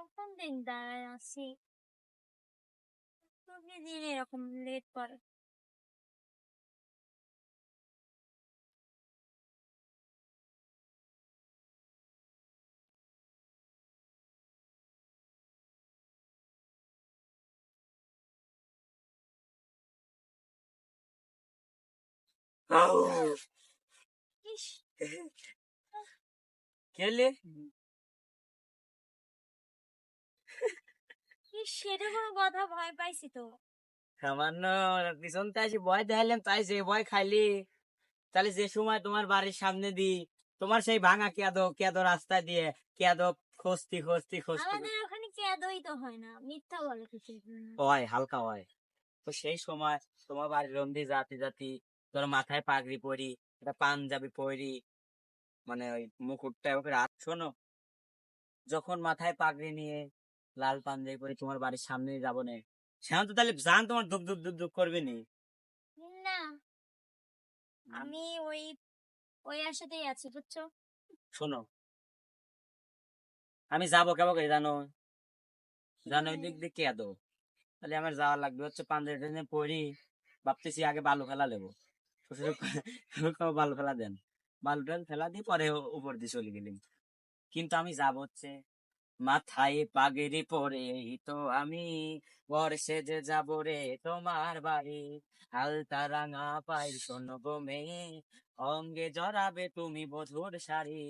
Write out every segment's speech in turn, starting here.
কখন দিন দাঁড়ায় আছি প্রতিদিন এরকম লেট করে ইস খেলে ইস সেটা কোনো কথা ভয় পাইছি তো। সামান্য পিছন আসি ভয় দেখাইলাম তাই যে ভয় খাইলি। তাহলে যে সময় তোমার বাড়ির সামনে দি তোমার সেই ভাঙা কেদো কেদো রাস্তা দিয়ে কেদো খস্তি খস্তি খস্তি আমাদের ওখানে কেদই তো হয় না মিথ্যা বলে কিছু। হয় হালকা হয়। তো সেই সময় তোমার বাড়ির রন্দি জাতি জাতি ধরো মাথায় পাগড়ি পরি একটা পাঞ্জাবি পরি মানে ওই মুকুটটা ওকে রাখ শোনো যখন মাথায় পাগড়ি নিয়ে লাল পাঞ্জাবি পরে তোমার বাড়ির সামনে যাব না। সেখানে তো তাহলে জান তোমার ধুক ধুক ধুক ধুক করবে নি? না। আমি ওই ওই আশাতেই আছি বুঝছ? শোনো। আমি যাব কেবো করে জানো? জানো ওই দিক দিয়ে কেদো তাহলে আমার যাওয়া লাগবে। হচ্ছে পাঞ্জাবি টাঞ্জাবি পরি ভাবতেছি আগে বালু ফেলা নেব। শ্বশুর বালু ফেলা দেন। বালু টাল ফেলা দিয়ে পরে উপর দিয়ে চলে গেলাম কিন্তু আমি যাব হচ্ছে মাথায় পাগেরি পরে তো আমি বর্ষে যে যাব রে তোমার বাড়ি হালতা রাঙা পাই শোনবো মেয়ে অঙ্গে জড়াবে তুমি বধুর শাড়ি।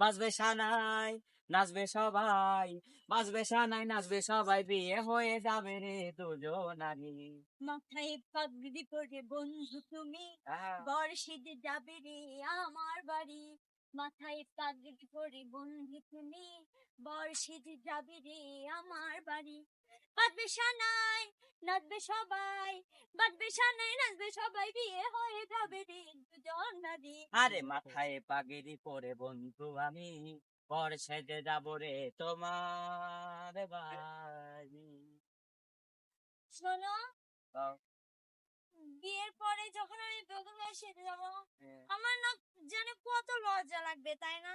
বাজবে সানাই নাচবে সবাই বাজবে সানাই নাচবে সবাই বিয়ে হয়ে যাবে রে দুজনারি মাথায় পাগড়ি পরে বন্ধু তুমি বর্ষিতে যাবে রে আমার বাড়ি মাথায় পাগড়ি পরে বন্ধু তুমি বর্ষিতে যাবে রে আমার বাড়ি। সানাই নাচবে সবাই সানাই নাচবে সবাই বিয়ে হয়ে যাবে রে দুজন নারী। আরে মাথায় পরে বন্ধু আমি সেজে যাব রে তোমার বাড়ি। শোনো বিয়ের পরে যখন আমি সেজে যাব হ্যাঁ। আমার না জানে কত লজ্জা লাগবে তাই না?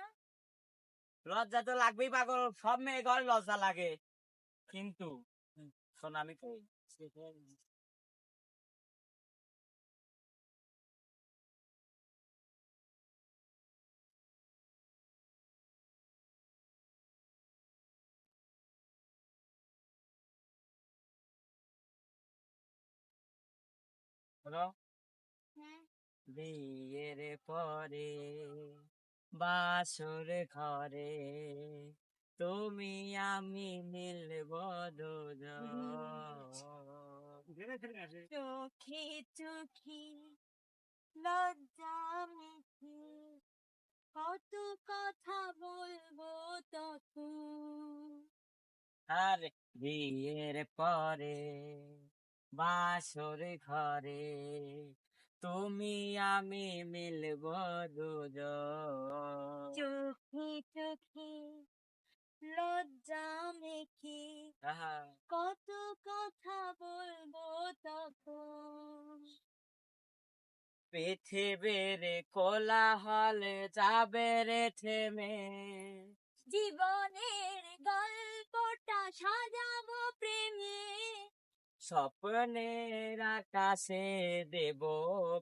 লজ্জা তো লাগবেই পাগল। সব মেয়ে ঘরে লজ্জা লাগে। কিন্তু শোন আমি হ্যাঁ। বিয়ের পরে বাসর ঘরে। তুমি আমি মিলব চোখে চোখে লজ্জা মিঠে কত কথা বলব তখন। আর বিয়ের পরে বাসর ঘরে তুমি আমি মিলব দুজন। চোখে চোখে লজ্জা মেখে কত কথা বলব তখন। পৃথিবীর কোলাহল যাবে রে থেমে। জীবনের গল্পটা সাজাবো প্রেমে। স্বপ্নের আকাশে দেব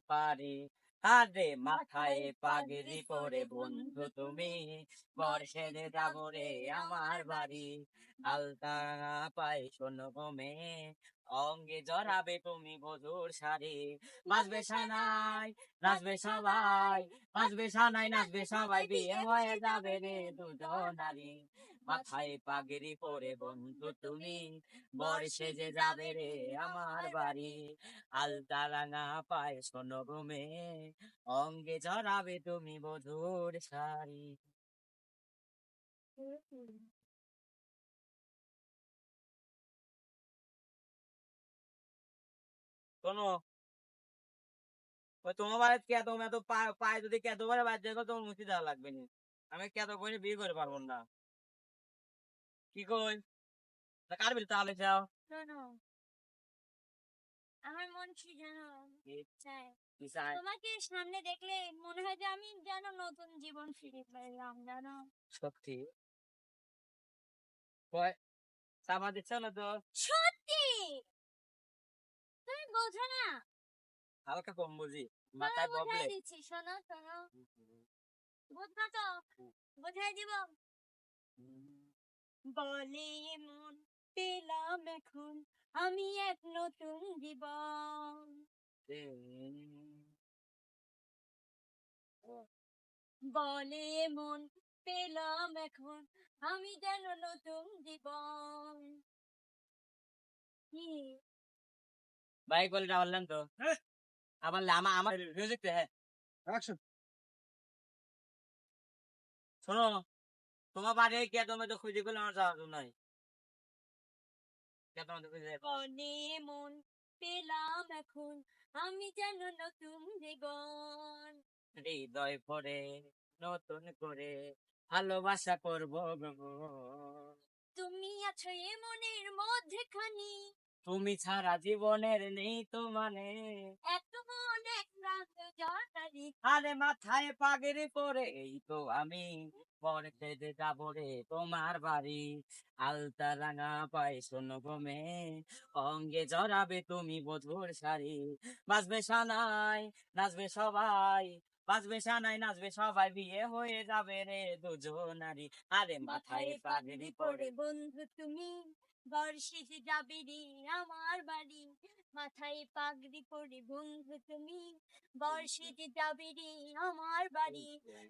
পারি। আরে মাথায় পাগড়ি পরে বন্ধু তুমি বর্ষে যাব রে আমার বাড়ি। আলতা পাই শোনো মে অঙ্গে জড়াবে তুমি বধুর শাড়ি। বাজবে সানাই নাচবে সবাই বাজবে সানাই নাচবে সবাই বিয়ে হয়ে যাবে রে দুজন নারী মাথায় পাগড়ি পরে বন্ধু তুমি। বর্ষে যে যাবে রে আমার বাড়ি। আলতা রাঙা পায় শোনো ঘুমে অঙ্গে জড়াবে তুমি বধুর শাড়ি। তোমার বাড়িতে কে তোমার তো পায়ে যদি কে তোমার বাড়ি যাবে তোমার দেওয়া লাগবে না। আমি কে তো বিয়ে করে পারব না। কি কই কার বিল তাহলে যাও আমার মন কি? জানো চাই? তোমাকে সামনে দেখলে মনে হয় যে আমি যেন নতুন জীবন ফিরে পেলাম জানো? সত্যি? চাপা দিচ্ছ না তো? সত্যি? তুমি বোঝো না। হালকা কম বুঝি। মাথায় প্রবলেম শোনো শোনো। বুঝবা তো? বোঝাই দিব। বলে মন পেলাম এখন আমি এক নতুন জীবন। বলে মন পেলাম এখন আমি যেন নতুন জীবন। কি? বাইক বলে বললাম তো? আবার আমার আমার মিউজিক হ্যাঁ। শোনো। তোমার বাড়ি কে তুমি তো খুঁজে করলে আমার যাওয়ার নাই মন পেলাম এখন আমি যেন নতুন জীবন। হৃদয় পরে নতুন করে ভালোবাসা করব। তুমি আছো এ মনের মধ্যখানি। তুমি ছাড়া জীবনের নেই তো মানে। এত মন এক আরে মাথায় পাগড়ি পরে এই তো আমি। পরে যাব রে তোমার বাড়ি। আলতা রাঙা পাই শোনো গমে অঙ্গে জড়াবে তুমি বধুর শাড়ি। বাজবে সানাই নাচবে সবাই বাজবে সানাই নাচবে সবাই বিয়ে হয়ে যাবে রে দুজনারি আরে মাথায় পাগড়ি পরে বন্ধু তুমি বর্ষে যাবে রে আমার বাড়ি। মাথায় পাগড়ি পরে বন্ধু তুমি বর্ষে যে যাবে রে আমার বাড়ি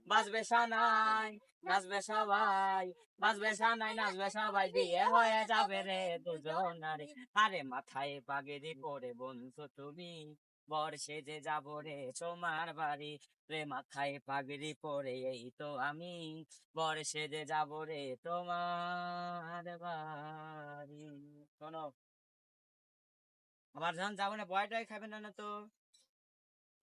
বাজবে সানাই নাচবে সবাই বাজবে সানাই নাচবে সবাই বিয়ে হয়ে যাবে রে দুজনারে। আরে মাথায় পাগড়ি পরে বন্ধু তুমি বর্ষে যে যাব রে তোমার বাড়ি রে মাথায় পাগড়ি পরে এই তো আমি বর্ষে যে যাব রে তোমার বাড়ি। শোনো। আবার যখন যাব না ভয়টাই খাবে না না তো?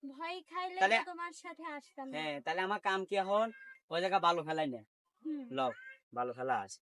ভয় খাইলে তাহলে- তোমার সাথে আসতাম। হ্যাঁ তাহলে আমার কাম কি এখন? ওই জায়গা বালু ফেলাই না। লোক বালু ভালো ফেলা আছে